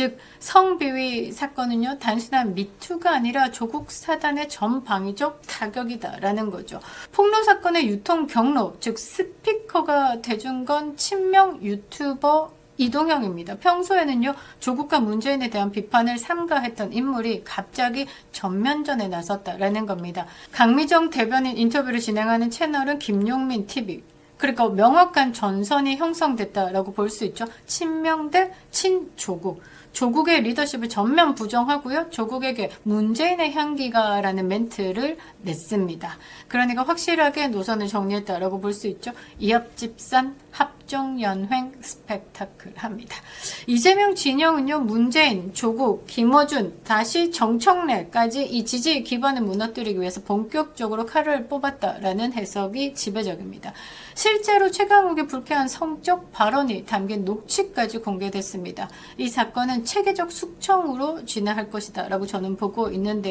즉 성비위 사건은요 단순한 미투가 아니라 조국 사단의 전방위적 타격이다라는 거죠. 폭로 사건의 유통 경로 즉 스피커가 돼준 건 친명 유튜버 이동영입니다. 평소에는요 조국과 문재인에 대한 비판을 삼가했던 인물이 갑자기 전면전에 나섰다라는 겁니다. 강미정 대변인 인터뷰를 진행하는 채널은 김용민 TV. 그러니까 명확한 전선이 형성됐다라고 볼 수 있죠. 친명 대 친조국. 조국의 리더십을 전면 부정하고요. 조국에게 문재인의 향기가라는 멘트를 냈습니다. 그러니까 확실하게 노선을 정리했다라고 볼 수 있죠. 이합집산 합 종연횡 스펙타클합니다. 이재명 진영은요. 문재인, 조국, 김어준, 다시 정청래까지 이 지지 기반을 무너뜨리기 위해서 본격적으로 칼을 뽑았다라는 해석이 지배적입니다. 실제로 최강욱의 불쾌한 성적 발언이 담긴 녹취까지 공개됐습니다. 이 사건은 체계적 숙청으로 진행할 것이다 라고 저는 보고 있는데